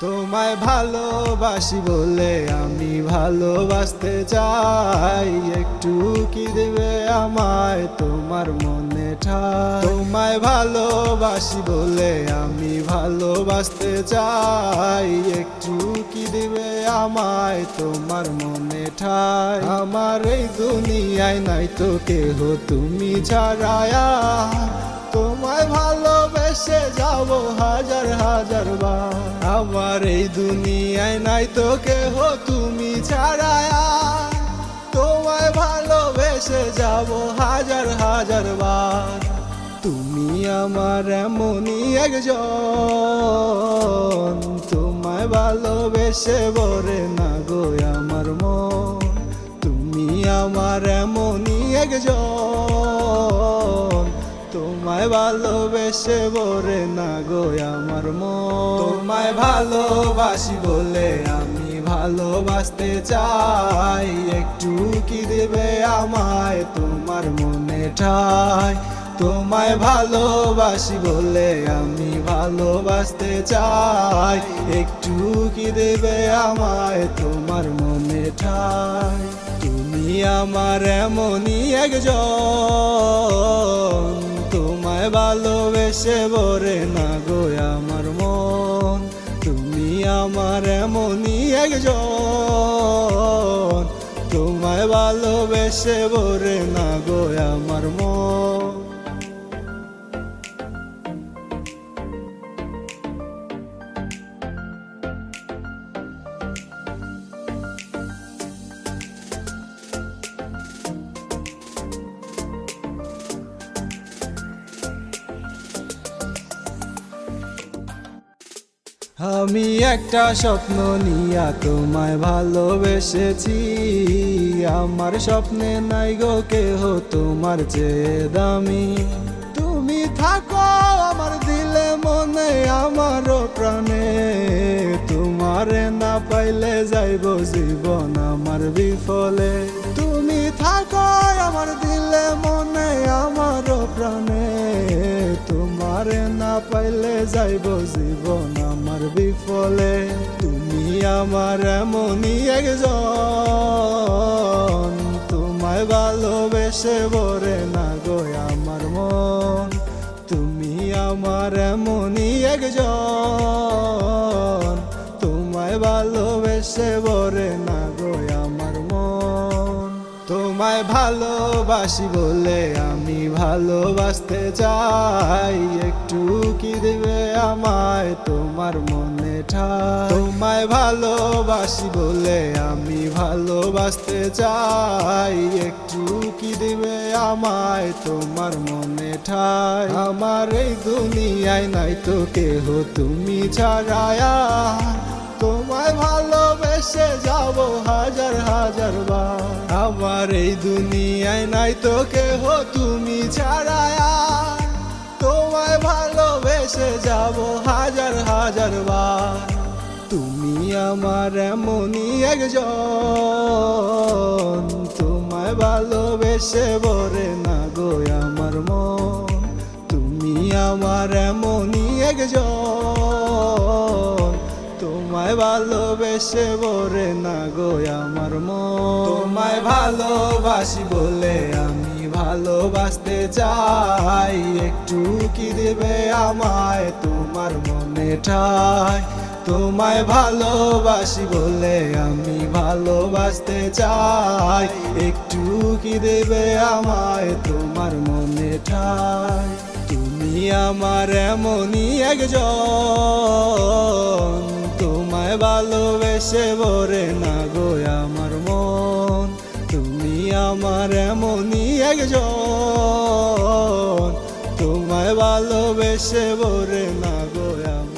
তোমায় ভালোবাসি বলে আমি ভালোবাসতে চাই। একটু কি দেবে আমায় তোমার মনে ঠাই? তোমায় ভালোবাসি বলে আমি ভালোবাসতে চাই। একটু কি দেবে আমায় তোমার মনে ঠাই? আমার এই দুনিয়ায় নাই তো কেহ, তুমি ছাড়ায়া তোমায় ভালোবেসে যাব হাজার হাজার বার। আমার এই দুনিয়ায় নাই তো কেহ, তুমি ছাড়ায়া তোমায় ভালোবেসে যাব হাজার হাজার বার। তুমি আমার এমনই একজন। তোমায় ভালোবেসে বরে না গো আমার মন। তুমি আমার এমনই একজন। তোমায় ভালোবেসে বরে না গো আমার মন। তোমায় ভালোবাসি বলে আমি ভালোবাসতে চাই। একটু কি দেবে আমায় তোমার মনে ঠাই। তোমায় ভালোবাসি বলে আমি ভালোবাসতে চাই। একটু কি দেবে আমায় তোমার মনে ঠাই। তুমি আমার এমনই একজন। ভালোবেসে বরে না গো আমার মন। তুমি আমার এমনই একজন। তোমায় ভালোবেসে বরে না গো আমার মন। আমি একটা স্বপ্ন নিয়া তোমায় ভালোবেসেছি। আমার স্বপ্নে নাই গো কেহ, তোমার চেয়ে দামি। তুমি থাকো আমার দিলে মনে আমার প্রাণে। তোমারে না পাইলে যাইব জীবন আমার বিফলে। তুমি থাকো আমার দিলে মনে আমার প্রাণে। তোমারে না পাইলে যাইব জীবন বিফলে, তুমি আমার এমনই একজন। তোমায় ভালোবেসে বরে না গো আমার মন, তুমি আমার এমনই একজন। তোমায় ভালোবেসে বরে ভালোবাসি বলে আমি ভালোবাসতে চাই। একটু কি দেবে আমায় তোমার মনে ঠাই? তোমায় ভালোবাসি বলে আমি ভালোবাসতে চাই। একটু কি দেবে আমায় তোমার মনে ঠাই? আমার এই দুনিয়ায় নাই তো কেহ, তুমি ছাড়ায়া ভালোবেসে যাব হাজার হাজার বার। আমার এই দুনিয়ায় নাই তো কেহ, তুমি ছাড়ায়া তোমায় ভালোবেসে যাব হাজার হাজার বার। তুমি আমার এমনই একজন। তোমায় ভালোবেসে বরে না গো আমার মন। তুমি আমার এমনই একজন। তোমায় ভালোবেসে বরে না গো আমার মন। তোমায় ভালোবাসি বলে আমি ভালোবাসতে চাই। একটু কি দেবে আমায় তোমার মনে ঠাই। তোমায় ভালোবাসি বলে আমি ভালোবাসতে চাই। একটু কি দেবে আমায় তোমার মনে ঠাই। তুমি আমার এমনই একজন। ভালোবেসে বরে না গো আমার মন। তুমি আমার এমনই একজন। তোমায় ভালোবেসে বরে না গো আমার